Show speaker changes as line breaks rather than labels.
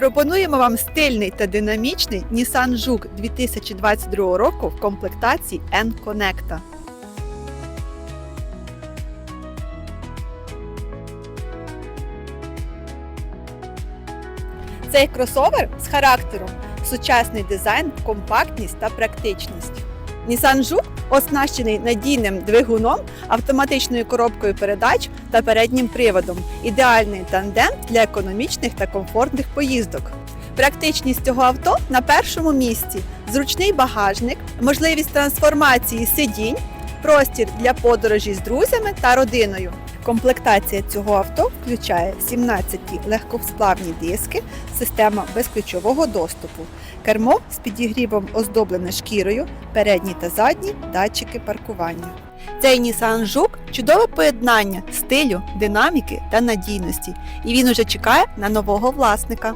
Пропонуємо вам стильний та динамічний Nissan Juke 2022 року в комплектації N-Connecta. Цей кросовер з характером сучасний дизайн, компактність та практичність. Nissan Juke оснащений надійним двигуном, автоматичною коробкою передач та переднім приводом. Ідеальний тандем для економічних та комфортних поїздок. Практичність цього авто на першому місці: зручний багажник, можливість трансформації сидінь, простір для подорожі з друзями та родиною. Комплектація цього авто включає 17 легкосплавні диски, система безключового доступу, кермо з підігрівом оздоблене шкірою, передні та задні датчики паркування. Цей Nissan Жук – чудове поєднання стилю, динаміки та надійності, і він уже чекає на нового власника.